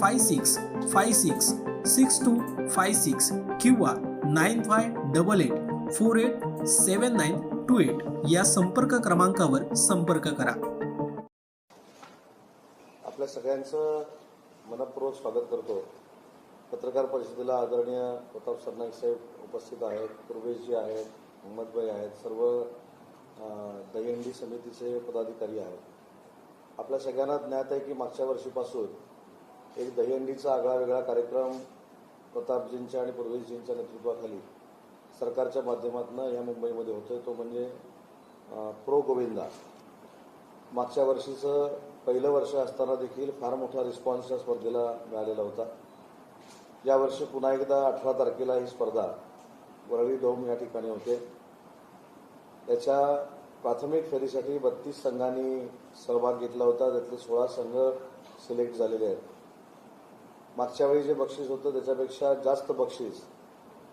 five six five six six two five six किंवा nine five double eight four eight seven nine two eight या संपर्क क्रमांकावर संपर्क करा. आपल्या सगळ्यांचं मनपूर्वक स्वागत करतो. पत्रकार परिषदेला आदरणीय प्रताप सरनाईक साहेब उपस्थित आहेत पूर्वेशजी आहेत मोहम्मदभाई आहेत सर्व दहीहंडी समितीचे पदाधिकारी आहेत. आपल्या सगळ्यांना ज्ञात आहे की मागच्या वर्षीपासून एक दहीहंडीचा आगळा वेगळा कार्यक्रम प्रतापजींच्या आणि पूर्वीजींच्या नेतृत्वाखाली सरकारच्या माध्यमातून या मुंबईमध्ये होतोय. तो म्हणजे प्रो गोविंदा. मागच्या वर्षीचं पहिलं वर्ष असताना देखील फार मोठा रिस्पॉन्स या स्पर्धेला मिळालेला होता. यावर्षी पुन्हा एकदा अठरा तारखेला ही स्पर्धा वरळी डोम या ठिकाणी होते. याच्या प्राथमिक फेरीसाठी बत्तीस संघांनी सहभाग घेतला होता. त्यातले सोळा संघ सिलेक्ट झालेले आहेत. मागच्या वेळी जे बक्षीस होतं त्याच्यापेक्षा जास्त बक्षीस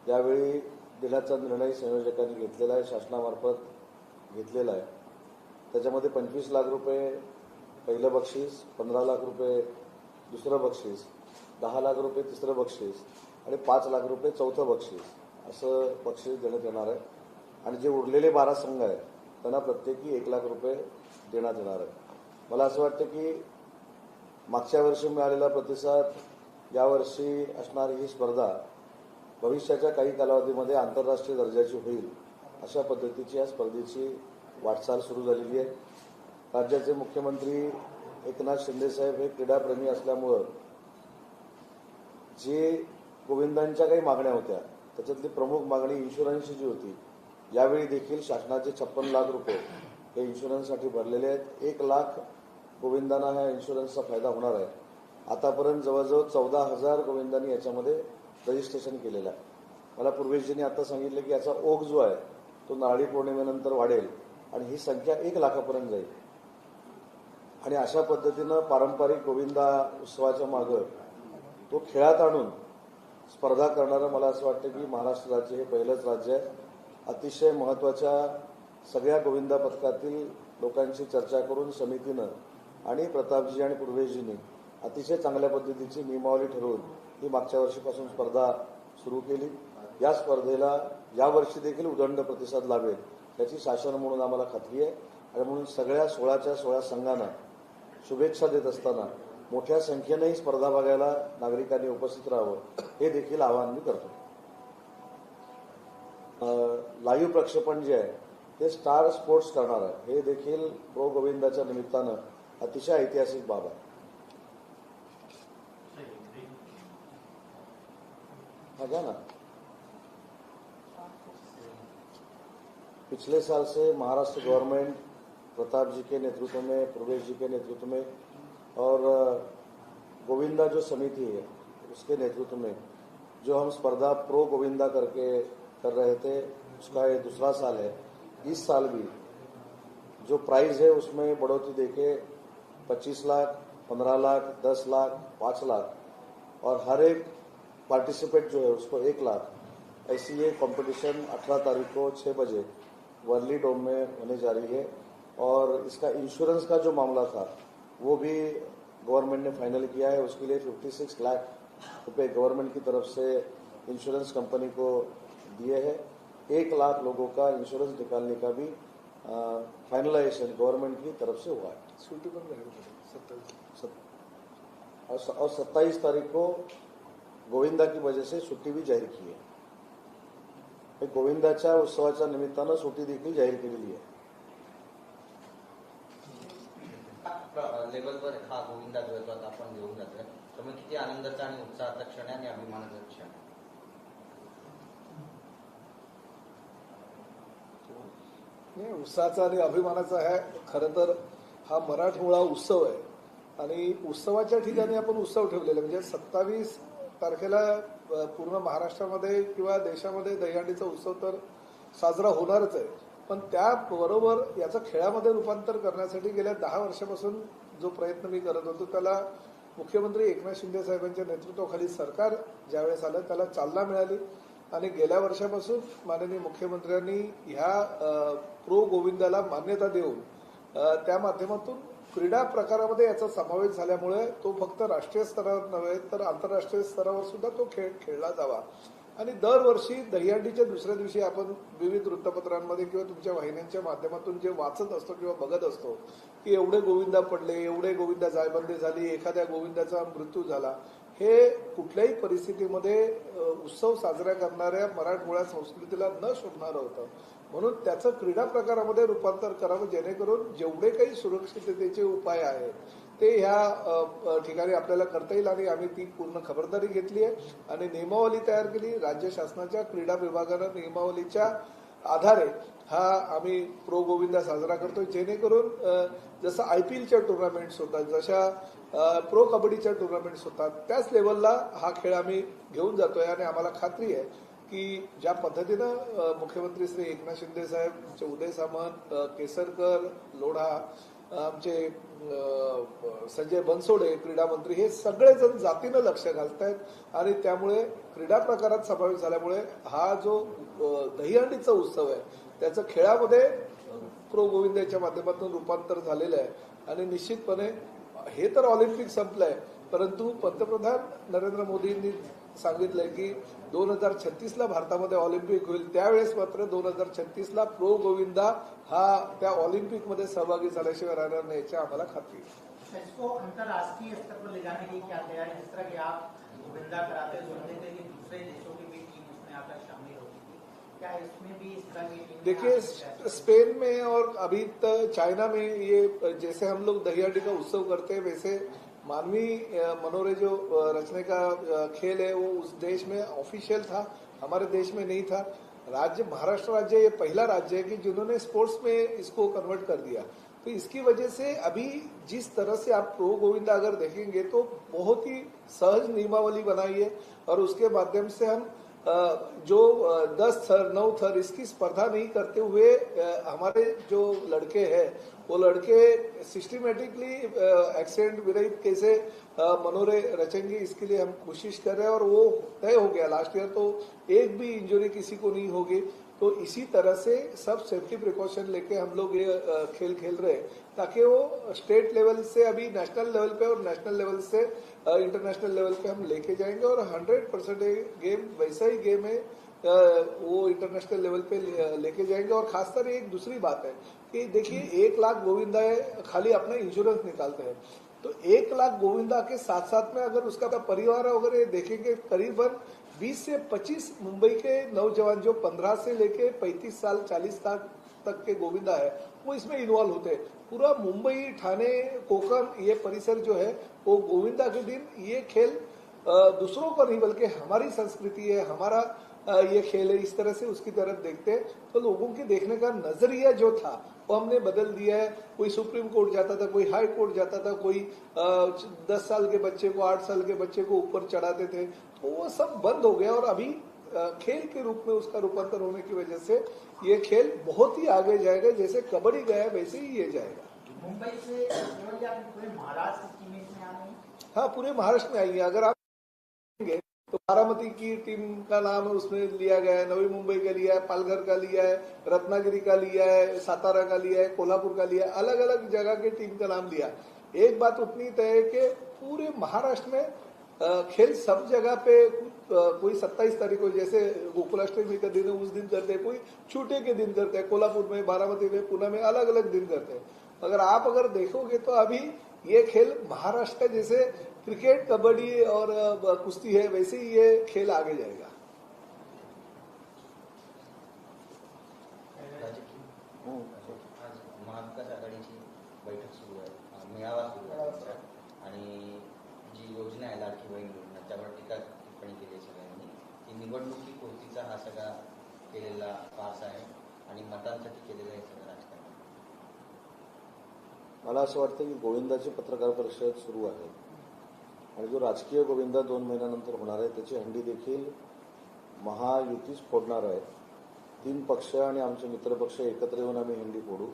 यावेळी देण्याचा निर्णय संयोजकांनी घेतलेला आहे शासनामार्फत घेतलेला आहे. त्याच्यामध्ये पंचवीस लाख रुपये पहिलं बक्षीस पंधरा लाख रुपये दुसरं बक्षीस दहा लाख रुपये तिसरं बक्षीस आणि पाच लाख रुपये चौथं बक्षीस असं बक्षीस देण्यात येणार आहे. आणि जे उरलेले बारा संघ आहेत त्यांना प्रत्येकी एक लाख रुपये देण्यात येणार आहे. मला असं वाटतं की मागच्या वर्षी मिळालेला प्रतिसाद यावर्षी असणारी ही स्पर्धा भविष्याच्या काही कालावधीमध्ये आंतरराष्ट्रीय दर्जाची होईल अशा पद्धतीची या स्पर्धेची वाटचाल सुरू झालेली आहे. राज्याचे मुख्यमंत्री एकनाथ शिंदेसाहेब हे क्रीडाप्रेमी असल्यामुळं जे गोविंदांच्या काही मागण्या होत्या त्याच्यातली प्रमुख मागणी इन्शुरन्सची जी होती यावेळी देखील शासनाचे छप्पन लाख रुपये हे इन्शुरन्ससाठी भरलेले आहेत. एक लाख गोविंदांना ह्या इन्शुरन्सचा फायदा होणार आहे. आतापर्यंत जवळजवळ चौदा हजार गोविंदांनी याच्यामध्ये रजिस्ट्रेशन केलेलं आहे. मला पूर्वेशजींनी आता सांगितलं की याचा ओघ जो आहे तो नारळी पौर्णिमेनंतर वाढेल आणि ही संख्या एक लाखापर्यंत जाईल. आणि अशा पद्धतीनं पारंपरिक गोविंदा उत्सवाच्या मागं तो खेळात आणून स्पर्धा करणारं मला असं वाटतं की महाराष्ट्र राज्य हे पहिलंच राज्य आहे. अतिशय महत्त्वाच्या सगळ्या गोविंदा पथकातील लोकांशी चर्चा करून समितीनं आणि प्रतापजी आणि पूर्वेशजींनी अतिशय चांगल्या पद्धतीची नियमावली ठरवून ही मागच्या वर्षीपासून स्पर्धा सुरू केली. या स्पर्धेला यावर्षी देखील उदंड प्रतिसाद लाभेल याची शासन म्हणून आम्हाला खात्री आहे. आणि म्हणून सगळ्या सोळाच्या सोळा संघांना शुभेच्छा देत असताना मोठ्या संख्येने ही स्पर्धा बघायला नागरिकांनी उपस्थित राहावं हे देखील आवाहन मी करतो. लाईव्ह प्रक्षेपण जे आहे ते स्टार स्पोर्ट्स करणार आहे. हे देखील प्रो गोविंदाच्या निमित्तानं अतिशय ऐतिहासिक बाब आहे. हा घ्या ना पिछले साल से महाराष्ट्र गवर्नमेंट, प्रताप जी के नेतृत्व में, प्रवेश जी के नेतृत्व में और गोविंदा जो समिति है, उसके नेतृत्व में जो हम स्पर्धा प्रो गोविंदा करके कर रहे थे, उसका ये दूसरा साल है। इस साल भी जो प्राइस है उसमें बढ़ोतरी देके 25 लाख 15 लाख 10 लाख 5 लाख और हर एक पार्टिसिपेट जो है उसको एक लाख। ऐसी ये कंपटीशन 18 तारीख को 6 बजे वर्ली डोम में होने जा रही है और इसका इंश्योरेंस का जो मामला था वो भी गवर्नमेंट ने फाइनल किया है। उसके लिए 56 लाख रुपए गवर्नमेंट की तरफ़ से इंश्योरेंस कंपनी को दिए हैं। एक लाख लोगों का इंश्योरेंस निकालने का भी फाइनलाइजेशन गवर्नमेंट की तरफ़ से हुआ है। और सत्ताईस तारीख को गोविंदा की वजह से सुट्टी भी जाहीर की आहे हे गोविंदाच्या उत्सवाच्या निमित्तानं सुट्टी देखील जाहीर केलेली आहे। लेवलवर हा गोविंदा आता आपण घेऊन जातोय. त्यामुळे किती आनंदाचा आणि उत्साहाचा क्षण आहे आणि अभिमानाचा क्षण आहे. नाही उत्साहाचा आणि अभिमानाचा आहे खरं तर हा मराठमोळा उत्सव आहे. आणि उत्सवाच्या ठिकाणी आपण उत्सव ठेवलेला म्हणजे सत्तावीस तारखेला पूर्ण महाराष्ट्रामध्ये किंवा देशामध्ये दहीहंडीचा उत्सव तर साजरा होणारच आहे. पण त्याबरोबर याचं खेळामध्ये रूपांतर करण्यासाठी गेल्या दहा वर्षापासून जो प्रयत्न मी करत होतो त्याला मुख्यमंत्री एकनाथ शिंदे साहेबांच्या नेतृत्वाखाली सरकार ज्यावेळेस आलं त्याला चालना मिळाली. आणि गेल्या वर्षापासून माननीय मुख्यमंत्र्यांनी ह्या प्रो गोविंदाला मान्यता देऊन त्या माध्यमातून क्रीडा प्रकारामध्ये याचा समावेश झाल्यामुळे तो फक्त राष्ट्रीय स्तरावर नव्हे तर आंतरराष्ट्रीय स्तरावर सुद्धा तो खेळ खेळला जावा. आणि दरवर्षी दहीहंडीच्या दुसऱ्या दिवशी आपण विविध वृत्तपत्रांमध्ये किंवा तुमच्या वाहिन्यांच्या माध्यमातून जे वाचत असतो किंवा बघत असतो की एवढे गोविंदा पडले एवढे गोविंदा जायबंदी झाली एखाद्या गोविंदाचा मृत्यू झाला हे कुठल्याही परिस्थितीमध्ये उत्सव साजरा करणाऱ्या मराठमोळ्या संस्कृतीला न शोभणारं होतं. म्हणून त्याचं क्रीडा प्रकारामध्ये रूपांतर करावं जेणेकरून जेवढे काही सुरक्षिततेचे उपाय आहेत ते ह्या ठिकाणी आपल्याला करता येईल आणि आम्ही ती पूर्ण खबरदारी घेतली आहे. आणि नियमावली तयार केली. राज्य शासनाच्या क्रीडा विभागानं नियमावलीच्या आधारे हा आम्ही प्रो गोविंदा साजरा करतोय. जेणेकरून जसं आय पी एलच्या टुर्नामेंट्स होतात जशा प्रो कबड्डीच्या टुर्नामेंट्स होतात त्याच लेवलला हा खेळ आम्ही घेऊन जातोय आणि आम्हाला खात्री आहे. की ज्या पद्धतीनं मुख्यमंत्री श्री एकनाथ शिंदे साहेब आमचे उदय सामंत केसरकर लोढा आमचे संजय बनसोडे क्रीडा मंत्री हे सगळेजण जातीनं लक्ष घालतायत आणि त्यामुळे क्रीडा प्रकारात समावेश झाल्यामुळे हा जो दहीहंडीचा उत्सव आहे त्याचं खेळामध्ये प्रो गोविंदाच्या माध्यमातून रूपांतर झालेलं आहे. आणि निश्चितपणे हे तर ऑलिम्पिक संपलंय परंतु पंतप्रधान नरेंद्र मोदींनी सांगितलंय की दोन हज़ार छत्तीस ला भारतामध्ये ऑलिम्पिक होईल. त्यावेळेस मात्र दोन हज़ार छत्तीसला प्रो गोविंदा हा त्या ऑलिम्पिक मध्ये सहभागी झाल्याशिवाय राहणार नाही याची आम्हाला खात्री इसको अंतर्राष्ट्रीय स्तर पर ले जाने की क्या तैयारी जिस तरह की आप गोविंदा कराते कि दूसरे देशों की भी टीम उसमें आकर शामिल होती थी क्या इसमें भी इस तरह की देखिए स्पेन में और अभी तक चाइना में ये जैसे हम लोग दहियाडी का उत्सव करते हैं वैसे मानवी अ, मनोरे जो रचने का खेल है वो उस देश में ऑफिशियल था हमारे देश में नहीं था। राज्य महाराष्ट्र राज्य ये पहला राज्य है कि जिन्होंने स्पोर्ट्स में इसको कन्वर्ट कर दिया। तो इसकी वजह से अभी जिस तरह से आप प्रो गोविंदा अगर देखेंगे तो बहुत ही सहज नियमावली बनाई है और उसके माध्यम से हम जो दस थर, नौ थर, इसकी स्पर्धा नहीं करते हुए हमारे जो लड़के हैं, वो लड़के सिस्टमेटिकली एक्सीडेंट विरहित कैसे मनोरे रचेंगे, इसके लिए हम कोशिश कर रहे हैं और वो तय हो गया। लास्ट ईयर तो एक भी इंजरी किसी को नहीं होगी। तो इसी तरह से सब सेफ्टी प्रिकॉशन लेके हम लोग ये खेल खेल रहे हैं। ताकि वो स्टेट लेवल से, अभी नेशनल लेवल पे और नेशनल लेवल से इंटरनेशनल लेवल पे हम लेके जाएँगे और 100 परसेंट गेम वैसा ही गेम है वो इंटरनेशनल लेवल पे लेके जाएँगे। और खासकर एक दूसरी बात है कि देखिए, एक लाख गोविंदा खाली अपना इंश्योरेंस निकालते हैं। तो एक लाख गोविंदा के साथ साथ में अगर उसका परिवार वगैरह देखेंगे करीबन 20 से 25 मुंबई के नौजवान जो 15 से लेके 35 साल 40 साल तक के गोविंदा है, वो इसमें इन्वॉल्व होते हैं। पूरा मुंबई ठाणे, कोकण, ये परिसर जो है, वो गोविंदा के दिन ये खेल दूसरों को नहीं, बल्कि हमारी संस्कृति है, हमारा ये खेल है, इस तरह से उसकी तरफ़ देखते हैं। तो लोगों के देखने का नज़रिया जो था, वो हमने बदल दिया है। कोई सुप्रीम कोर्ट जाता था, कोई हाई कोर्ट जाता था, कोई दस साल के बच्चे को, आठ साल के बच्चे को ऊपर चढ़ाते थे। तो वो सब बंद हो गया और अभी खेल के रूप में उसका रूपांतर होने की वजह से ये खेल बहुत ही आगे जाएगा जैसे कबड्डी गया वैसे ही ये जाएगा। मुंबई से पूरे महाराष्ट्र की टीम इसमें आ रही हाँ? पूरे महाराष्ट्र में आई है। अगर आप तो बारामती की टीम का नाम उसमें लिया गया है नवी मुंबई का लिया है पालघर का लिया है रत्नागिरी का लिया है सातारा का लिया है कोल्हापुर का लिया है अलग अलग जगह के टीम का नाम लिया। एक बात उतनी तय है कि पूरे महाराष्ट्र में खेल सब जगह पे कोई सत्ताईस तारीख को जैसे गोकुलाष्टमी का दिन है उस दिन करते हैं कोई छूटे के दिन करते हैं कोल्हापुर में बारामती में पुणे में अलग अलग दिन करते हैं। अगर आप अगर देखोगे तो अभी ये खेल महाराष्ट्र का जैसे क्रिकेट कबड्डी और कुश्ती है वैसे ही ये खेल आगे जाएगा। राजकीय। निवडणुकी पूर्तीचा हा सगळा केलेला पास आहे आणि मतांसाठी केलेलं हे सगळं राजकारण मला असं वाटतं की गोविंदाची पत्रकार परिषद सुरू आहे. आणि जो राजकीय गोविंदा दोन महिन्यानंतर होणार आहे त्याची हंडी देखील महायुतीच फोडणार आहे तीन पक्ष आणि आमचे मित्रपक्ष एकत्र येऊन आम्ही हंडी फोडू.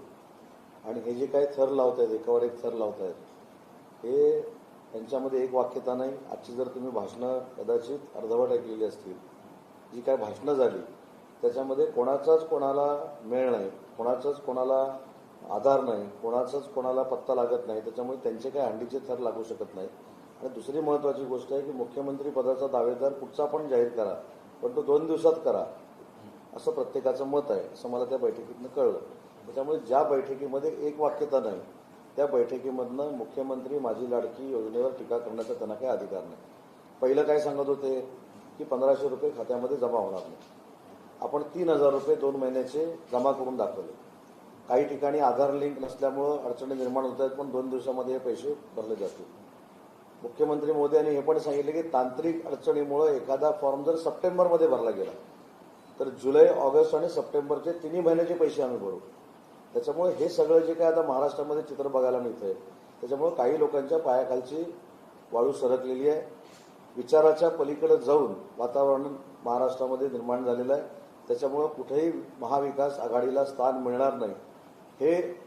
आणि हे जे काही थर लावत आहेत एकावर एक थर लावत आहेत हे त्यांच्यामध्ये एक वाक्यता नाही. आजची जर तुम्ही भाषणं कदाचित अर्धवट ऐकलेली असतील जी काय भाषणं झाली त्याच्यामध्ये कोणाचाच कोणाला मेळ नाही कोणाचाच कोणाला आधार नाही कोणाचाच कोणाला पत्ता लागत नाही त्याच्यामुळे त्यांचे काही हंडीचे थर लागू शकत नाही. आणि दुसरी महत्वाची गोष्ट आहे की मुख्यमंत्री पदाचा दावेदार कुठचा पण जाहीर करा पण तो दोन दिवसात करा असं प्रत्येकाचं मत आहे असं मला त्या बैठकीतनं कळलं. त्याच्यामुळे ज्या बैठकीमध्ये एक वाक्यता नाही त्या बैठकीमधनं मुख्यमंत्री माझी लाडकी योजनेवर टीका करण्याचा त्यांना काही अधिकार नाही. पहिलं काय सांगत होते? की पंधराशे रुपये खात्यामध्ये जमा होणार नाही. आपण तीन हजार रुपये दोन महिन्याचे जमा करून दाखवले. काही ठिकाणी आधार लिंक नसल्यामुळं अडचणी निर्माण होत आहेत पण दोन दिवसामध्ये हे पैसे भरले जातील. मुख्यमंत्री मोदी यांनी हे पण सांगितले की तांत्रिक अडचणीमुळे एखादा फॉर्म जर सप्टेंबरमध्ये भरला गेला तर जुलै ऑगस्ट आणि सप्टेंबरचे तिन्ही महिन्याचे पैसे आम्ही भरू. त्याच्यामुळे हे सगळं जे काय आता महाराष्ट्रामध्ये चित्र बघायला मिळतंय त्याच्यामुळे काही लोकांच्या पायाखालची वाळू सरकलेली आहे. विचाराच्या पलीकडे जाऊन वातावरण महाराष्ट्रामध्ये निर्माण झालेलं आहे. त्याच्यामुळं कुठेही महाविकास आघाडीला स्थान मिळणार नाही. हे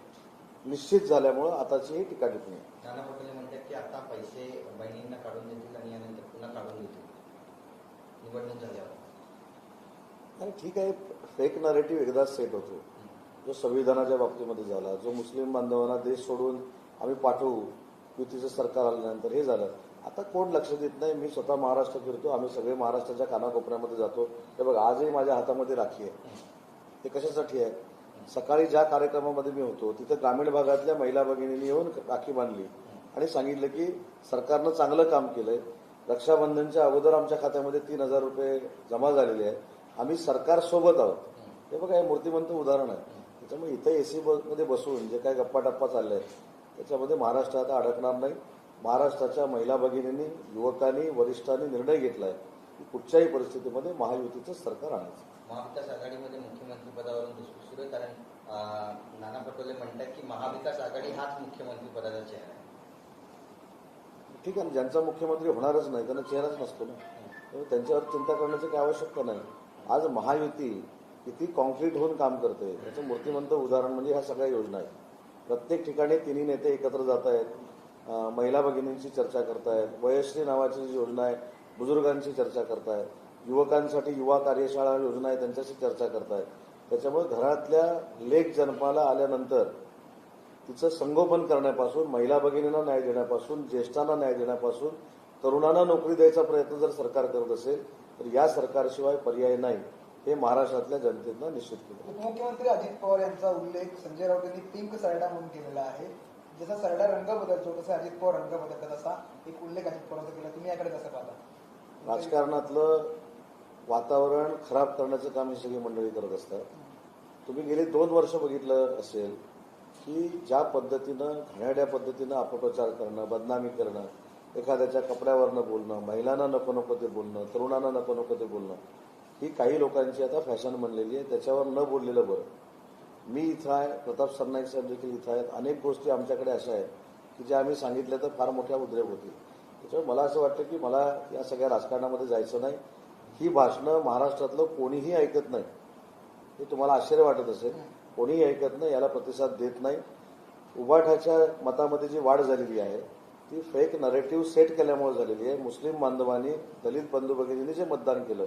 निश्चित झाल्यामुळं आताची ही टीका टिप्पणी आहे. नाना पटोले म्हणतात की आता पैसे बहिणींना काढून देतील आणि यानंतर पुन्हा काढून देतील. निवडणूक झाल्यावर. आणि ठीक आहे फेक नरेटिव्ह एकदाच सेट होतो. जो संविधानाच्या बाबतीमध्ये झाला जो मुस्लिम बांधवांना देश सोडून आम्ही पाठवू युतीचं सरकार आल्यानंतर हे झालं. आता कोण लक्ष देत नाही? मी स्वतः महाराष्ट्र फिरतो आम्ही सगळे महाराष्ट्राच्या कानाकोपऱ्यामध्ये जातो. हे बघा आजही माझ्या हातामध्ये राखी आहे. ते कशासाठी आहे? सकाळी ज्या कार्यक्रमामध्ये मी होतो तिथे ग्रामीण भागातल्या महिला भगिनींनी येऊन राखी बांधली आणि सांगितलं की सरकारनं चांगलं काम केलंय. रक्षाबंधनच्या अगोदर आमच्या खात्यामध्ये तीन हजार रुपये जमा झालेले आहेत. आम्ही सरकार सोबत आहोत. हे बघा हे मूर्तिमंत उदाहरण आहे. त्याच्यामुळे इथं एसी मध्ये बसून जे काही गप्पा टप्पा चालले आहेत त्याच्यामध्ये महाराष्ट्र आता अडकणार नाही. महाराष्ट्राच्या महिला भगिनींनी युवकांनी वरिष्ठांनी निर्णय घेतलाय की कुठच्याही परिस्थितीमध्ये महायुतीचं सरकार आणायचं. महाविकास आघाडीमध्ये मुख्यमंत्री पदावरून धुसफूस सुरू आहे कारण नाना पटोले म्हणतात की महाविकास आघाडी हाच मुख्यमंत्री पदाचा चेहरा आहे. ठीक आहे ज्यांचा मुख्यमंत्री होणारच नाही त्यांना चेहराच नसतो ना. त्यांच्यावर चिंता करण्याची काही आवश्यकता नाही. आज महायुती किती कॉन्क्रीट होऊन काम करते याचं मूर्तिमंत उदाहरण म्हणजे ह्या सगळ्या योजना आहेत. प्रत्येक ठिकाणी तिन्ही नेते एकत्र जात आहेत महिला भगिनींची चर्चा करतायत वयश्री नावाची जी योजना आहे बुजुर्गांची चर्चा करतायत युवकांसाठी युवा कार्यशाळा योजना आहे त्यांच्याशी चर्चा करतायत. त्याच्यामुळे घरातल्या लेख जन्माला आल्यानंतर तिचं संगोपन करण्यापासून महिला भगिनींना न्याय देण्यापासून ज्येष्ठांना न्याय देण्यापासून तरुणांना नोकरी द्यायचा प्रयत्न जर सरकार करत असेल तर या सरकारशिवाय पर्याय नाही हे महाराष्ट्रातल्या जनतेनं निश्चित केलं. उपमुख्यमंत्री अजित पवार यांचा उल्लेख संजय राऊत यांनी पिंक सरडा म्हणून केलेला आहे. जसा सरडा रंग बदलतो तसा अजित पवार रंग बदलतात असा एक उल्लेख अजित पवारांचा केला. तुम्ही याकडे कसं पाहता? राजकारणातलं वातावरण खराब करण्याचं काम ही सगळी मंडळी करत असतात. तुम्ही गेले दोन वर्ष बघितलं असेल की ज्या पद्धतीनं घाण्याड्या पद्धतीनं अपप्रचार करणं बदनामी करणं एखाद्याच्या कपड्यावरनं बोलणं महिलांना नको नको ते बोलणं तरुणांना नको नको ते बोलणं ही काही लोकांची आता फॅशन बनलेली आहे. त्याच्यावर न बोललेलं बरं. मी इथं आहे प्रताप सरनाईक साहेब देखील इथं आहेत. अनेक गोष्टी आमच्याकडे अशा आहेत की ज्या आम्ही सांगितल्या तर फार मोठ्या उद्रेक होतील. त्याच्यामुळे मला असं वाटतं की मला या सगळ्या राजकारणामध्ये जायचं नाही. ही भाषणं महाराष्ट्रातलं कोणीही ऐकत नाही. हे तुम्हाला आश्चर्य वाटत असेल. कोणीही ऐकत नाही याला प्रतिसाद देत नाही. उभाठाच्या मतामध्ये जी वाढ झालेली आहे ती फेक नरेटिव्ह सेट केल्यामुळे झालेली आहे. मुस्लिम बांधवांनी दलित बंधू भगिनींनी जे मतदान केलं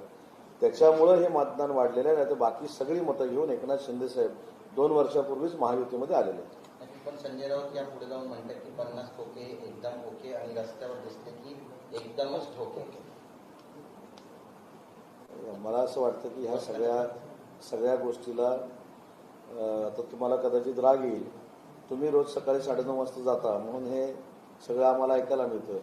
त्याच्यामुळं हे मतदान वाढलेलं आहे. नाही तर बाकी सगळी मतं घेऊन एकनाथ शिंदे साहेब दोन वर्षापूर्वीच महायुतीमध्ये आलेले आहेत पण संजय राऊत या पुढे जाऊन म्हणतात की पन्नास खोके एकदम ओके आणि रस्त्यावर दिसले की एकदमच ठोके. मला असं वाटतं की ह्या सगळ्या सगळ्या गोष्टीला आता तुम्हाला कदाचित राग येईल. तुम्ही रोज सकाळी साडेनऊ वाजता जाता म्हणून हे सगळं आम्हाला ऐकायला मिळतं.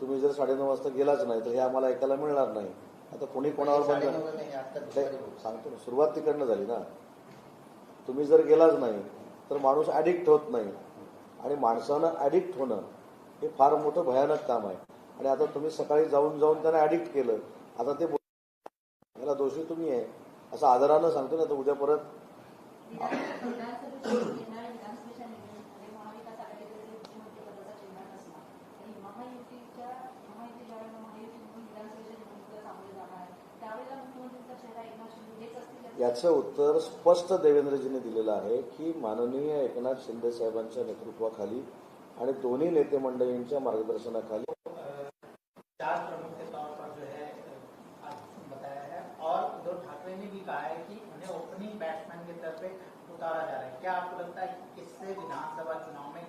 तुम्ही जर साडेनऊ वाजता गेलाच नाही तर हे आम्हाला ऐकायला मिळणार नाही. आता कोणी कोणावर बंद बोलू. सांगतो ना सुरुवात तिकडनं झाली ना. तुम्ही जर गेलाच नाही तर माणूस ॲडिक्ट होत नाही. आणि माणसानं ॲडिक्ट होणं हे फार मोठं भयानक काम आहे. आणि आता तुम्ही सकाळी जाऊन जाऊन त्यांना ॲडिक्ट केलं आता ते याला दोषी तुम्ही आहे. असं आदरानं सांगतो ना तर उद्या परत त्यावेळेला मुख्यमंत्र्यांचा चेहरा एकनाथ शिंदे हेच असतील याचं- उत्तर स्पष्ट देवेंद्रजींनी दिलेलं आहे की माननीय एकनाथ शिंदे साहेबांच्या नेतृत्वाखाली आणि दोन्ही नेते मंडळींच्या मार्गदर्शनाखाली चार प्रमुख के तौर पर जो है बताया है और उद्धव ठाकरे ने भी कहा है कि उन्हें ओपनिंग बैट्समैन के तौर पे उतारा जा रहा है। क्या आपको लगता है कि इससे विधानसभा चुनाव में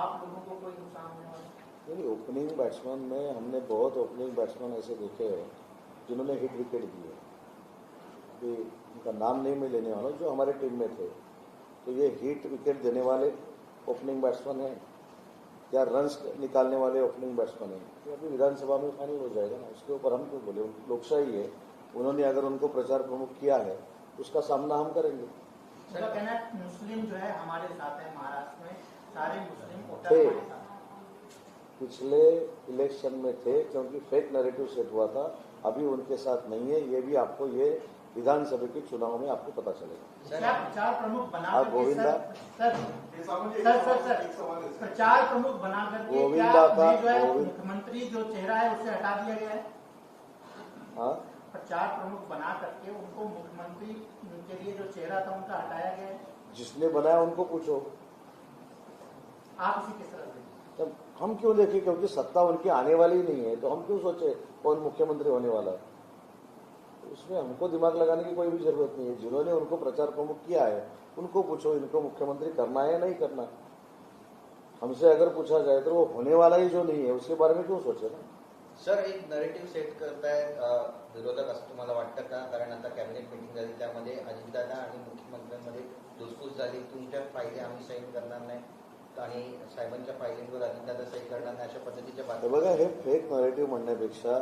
आप लोगों को कोई नुकसान होने वाला नहीं ओपनिंग बैट्समैन में हमने बहुत ओपनिंग बैट्समैन ऐसे देखे हैं जिन्होंने हिट विकेट दिए उनका नाम नहीं मैं लेने वाला जो हमारे टीम में थे। तो ये हिट विकेट देने वाले ओपनिंग बैट्समैन हैं या रन्स निकालने वाले ओपनिंग बैट्समैन हैं। ये अभी विधानसभा में फाइनल हो जाएगा ना उसके ऊपर हम क्यों बोले? लोकशाही है। उन्होंने अगर उनको प्रचार प्रमुख किया है उसका सामना हम करेंगे। कहना मुस्लिम जो है हमारे साथ है महाराष्ट्र में सारे मुस्लिम थे। हैं। पिछले इलेक्शन में थे क्योंकि फेक नैरेटिव सेट हुआ था। अभी उनके साथ नहीं है ये भी आपको ये विधानसभा के चुनाव में आपको पता चलेगा। चार प्रचार प्रमुख बना Govinda. Sir sir sir sir sir प्रचार प्रमुख बना करके गोविंदा का- है मुख्यमंत्री जो चेहरा है उसे हटा दिया गया है? हाँ? प्रचार प्रमुख बना करके उनको मुख्यमंत्री के लिए जो चेहरा था उनका हटाया गया है? जिसने बनाया उनको पूछो। आप इसे किस तरह से तब हम क्यों देखें? क्योंकि सत्ता उनकी आने वाली ही नहीं है तो हम क्यों सोचे कौन मुख्यमंत्री होने वाला है? उसमें हमको दिमाग लगाने की कोई भी जरूरत नहीं है। जिन्होंने उनको प्रचार प्रमुख किया है उनको पूछो इनको मुख्यमंत्री करना है या नहीं करना हमसे अगर पूछा जाए तो वो होने वाला ही जो नहीं है उसके बारे में क्यों सोचे ना? सर एक नरेटिव्ह सेट करताय विरोधक असं तुम्हाला वाटतं का? कारण आता कॅबिनेट मिटिंग झाली त्यामध्ये अजितदादा आणि मुख्यमंत्र्यांमध्ये धुसफूस झाली. तुमच्या फायदे आम्ही सही करणार नाही. आणि साहेबांच्या फायलींवर अजितदादा सही करणार नाही अशा पद्धतीच्या बातम्या. बघा हे फेक नरेटिव्ह म्हणण्यापेक्षा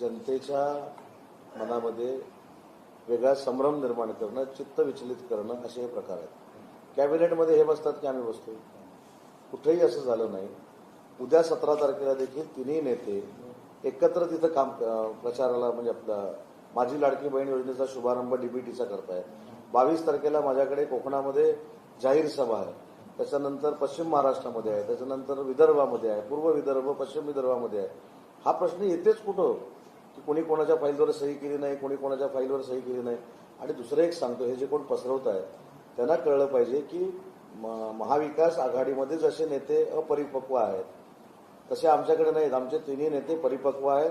जनतेच्या मनामध्ये वेगळा संभ्रम निर्माण करणं चित्त विचलित करणं असे हे प्रकार आहेत. कॅबिनेटमध्ये हे बसतात की आम्ही बसतो कुठेही असं झालं नाही. उद्या सतरा तारखेला देखील तिन्ही नेते एकत्र तिथं काम प्रचाराला म्हणजे आपला माझी लाडकी बहीण योजनेचा शुभारंभ डीबीटीचा करताय बावीस तारखेला माझ्याकडे कोकणामध्ये जाहीर सभा आहे. त्याच्यानंतर पश्चिम महाराष्ट्रामध्ये आहे. त्याच्यानंतर विदर्भामध्ये आहे. पूर्व विदर्भ पश्चिम विदर्भामध्ये आहे. हा प्रश्न येतेच कुठं? की कोणी कोणाच्या फाईलवर सही केली नाही कोणी कोणाच्या फाईलवर सही केली नाही. आणि दुसरं एक सांगतो हे जे कोण पसरवत आहे त्यांना कळलं पाहिजे की महाविकास आघाडीमध्ये जसे नेते अपरिपक्व आहेत तसे आमच्याकडे नाहीत. आमचे तिन्ही नेते परिपक्व आहेत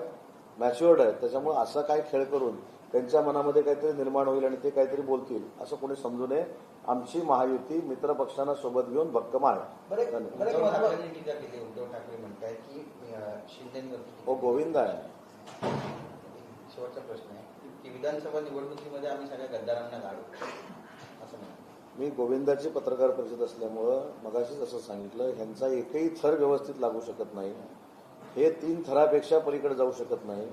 मॅच्युअर्ड आहेत. त्याच्यामुळे असा काय खेळ करून त्यांच्या मनामध्ये काहीतरी निर्माण होईल आणि ते काहीतरी बोलतील असं कोणी समजू नये. आमची महायुती मित्र पक्षांना सोबत घेऊन भक्कम आहे. उद्धव ठाकरे की हो. गोविंद आहे. शेवटचा प्रश्न आहे. की विधानसभा निवडणुकीमध्ये आम्ही सगळ्या गद्दारांना गाडू. असं म्हणतात मी गोविंदाची पत्रकार परिषद असल्यामुळं मगाशीच असं सांगितलं ह्यांचा एकही थर व्यवस्थित लागू शकत नाही. हे तीन थरापेक्षा पलीकडे जाऊ शकत नाही.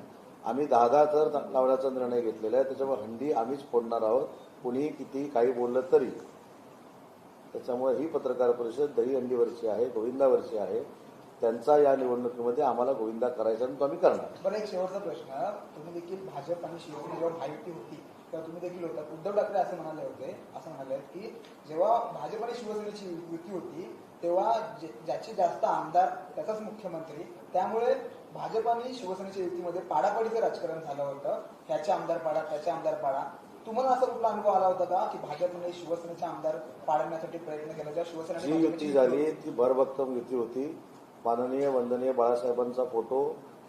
आम्ही दहा दहा थर लावण्याचा निर्णय घेतलेला आहे. त्याच्यामुळे हंडी आम्हीच फोडणार आहोत. कुणीही किती काही बोललं तरी. त्याच्यामुळे ही पत्रकार परिषद दही हंडीवरची आहे गोविंदावरची आहे. त्यांचा या निवडणुकीमध्ये आम्हाला गोविंदा करायचा आणि तो आम्ही करणार. बरं एक शेवटचा प्रश्न. तुम्ही देखील भाजप आणि शिवसेना जेव्हा महायुती होती तेव्हा तुम्ही देखील होता. उद्धव ठाकरे असे म्हणाले होते असं म्हणाले की जेव्हा भाजप आणि शिवसेनेची युती होती तेव्हा ज्याचे जास्त आमदार त्याचाच मुख्यमंत्री त्यामुळे भाजप आणि शिवसेनेच्या युतीमध्ये पाडापाडीचं राजकारण झालं होतं. ह्याचे आमदार पाडा त्याचे आमदार पाडा. तुम्हाला असा कुठला अनुभव आला होता का की भाजप आणि शिवसेनेचे आमदार पाडण्यासाठी प्रयत्न केला शिवसेना जी युती झाली ती भरभक्कम युती होती. माननीय वंदनीय बाळासाहेबांचा फोटो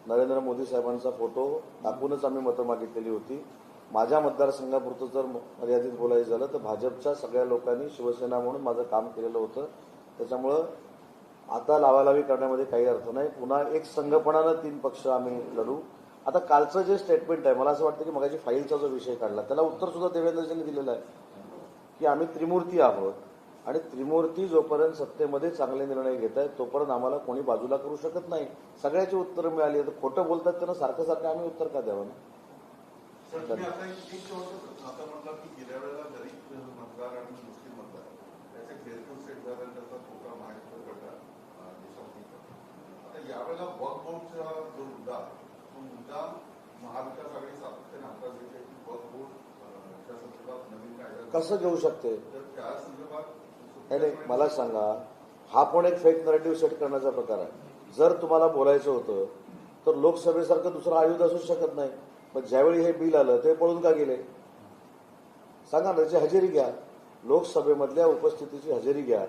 नरेंद्र मोदी साहेबांचा फोटो दाखवूनच आम्ही मतं मागितलेली होती. माझ्या मतदारसंघापुरतं जर मर्यादित बोलायचं झालं तर भाजपच्या सगळ्या लोकांनी शिवसेना म्हणून माझं काम केलेलं होतं. त्याच्यामुळं आता लावालावी करण्यामध्ये काही अर्थ नाही. पुन्हा एक संघपणानं तीन पक्ष आम्ही लढू. आता कालचं जे स्टेटमेंट आहे मला असं वाटतं की मगाची फाईलचा जो विषय काढला त्याला उत्तर सुद्धा देवेंद्रजींनी दिलेलं आहे की आम्ही त्रिमूर्ती आहोत. आणि त्रिमूर्ती जोपर्यंत सत्तेमध्ये चांगले निर्णय घेत आहेत तोपर्यंत आम्हाला कोणी बाजूला करू शकत नाही. सगळ्याची उत्तरं मिळाली तर खोटं बोलतात त्यांना सारखं सारखं आम्ही उत्तर का द्यावं ना? कसं घेऊ शकते? नाही नाही मला सांगा हा पण एक फेक नरेटिव्ह सेट करण्याचा प्रकार आहे. जर तुम्हाला बोलायचं होतं तर लोकसभेसारखं दुसरं आयुध असू शकत नाही. पण ज्यावेळी हे बिल आलं ते पळून का गेले? सांगा ना त्याची हजेरी घ्या. लोकसभेमधल्या उपस्थितीची हजेरी घ्या.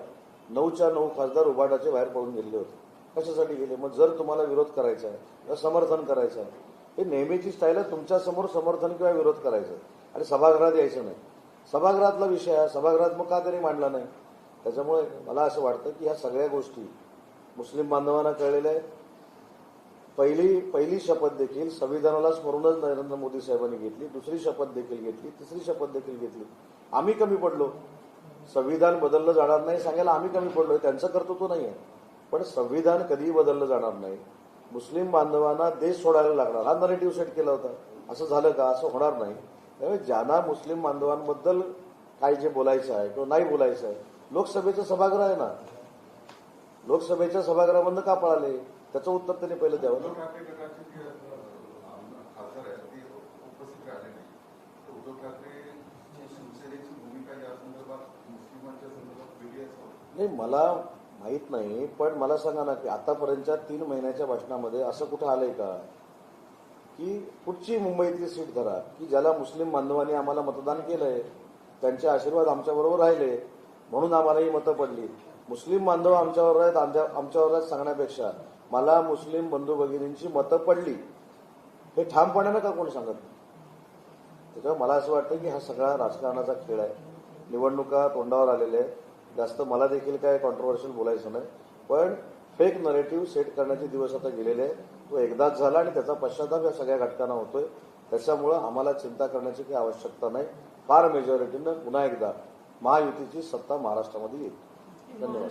नऊच्या नऊ खासदार उबाटाचे बाहेर पळून गेलेले होते. कशासाठी गेले? मग जर तुम्हाला विरोध करायचा आहे किंवा समर्थन करायचं आहे हे नेहमीची स्टाईल आहे तुमच्यासमोर समर्थन किंवा विरोध करायचं आणि सभागृहात यायचं नाही. सभागृहातला विषय आहे सभागृहात मग का तरी मांडला नाही? त्याच्यामुळे मला असं वाटतं की ह्या सगळ्या गोष्टी मुस्लिम बांधवांना कळलेल्या आहेत. पहिली पहिली शपथ देखील संविधानाला स्मरूनच नरेंद्र मोदी साहेबांनी घेतली. दुसरी शपथ देखील घेतली. तिसरी शपथ देखील घेतली. आम्ही कमी पडलो. संविधान बदललं जाणार नाही सांगायला आम्ही कमी पडलो त्यांचं कर्तृत्व नाही आहे. पण संविधान कधीही बदललं जाणार नाही. मुस्लिम बांधवांना देश सोडायला लागणार. हा नरेटिव्ह सेट केला होता. असं झालं का? असं होणार नाही. त्यामुळे ज्यांना मुस्लिम बांधवांबद्दल काय जे बोलायचं आहे किंवा नाही बोलायचं आहे लोकसभेचं सभागृह आहे ना. लोकसभेच्या सभागृहामधनं का पळाले? त्याचं उत्तर त्यांनी पहिलं द्यावं ना. नाही मला माहीत नाही पण मला सांगा ना की आतापर्यंतच्या तीन महिन्याच्या भाषणामध्ये असं कुठं आलंय का? की पुढची मुंबईतली सीट धरा की ज्याला मुस्लिम बांधवांनी आम्हाला मतदान केलंय त्यांचे आशीर्वाद आमच्याबरोबर राहिले म्हणून आम्हाला ही मतं पडली. मुस्लिम बांधव आमच्यावर आहेत आमच्या आमच्यावर आहेत सांगण्यापेक्षा. मला मुस्लिम बंधू भगिनींची मतं पडली. हे ठामपणानं का कोणी सांगत नाही? त्याच्यामुळे मला असं वाटतं की हा सगळा राजकारणाचा खेळ आहे. निवडणुका तोंडावर आलेल्या आहेत. जास्त मला देखील काय कॉन्ट्रोवर्शियल बोलायचं नाही. पण फेक नरेटिव्ह सेट करण्याचे दिवस आता गेलेले आहेत. तो एकदाच झाला आणि त्याचा पश्चाताप या सगळ्या घटकांना होतोय. त्याच्यामुळं आम्हाला चिंता करण्याची काही आवश्यकता नाही. फार मेजॉरिटीनं पुन्हा एकदा महायुतीची सत्ता महाराष्ट्रामध्ये येईल. धन्यवाद.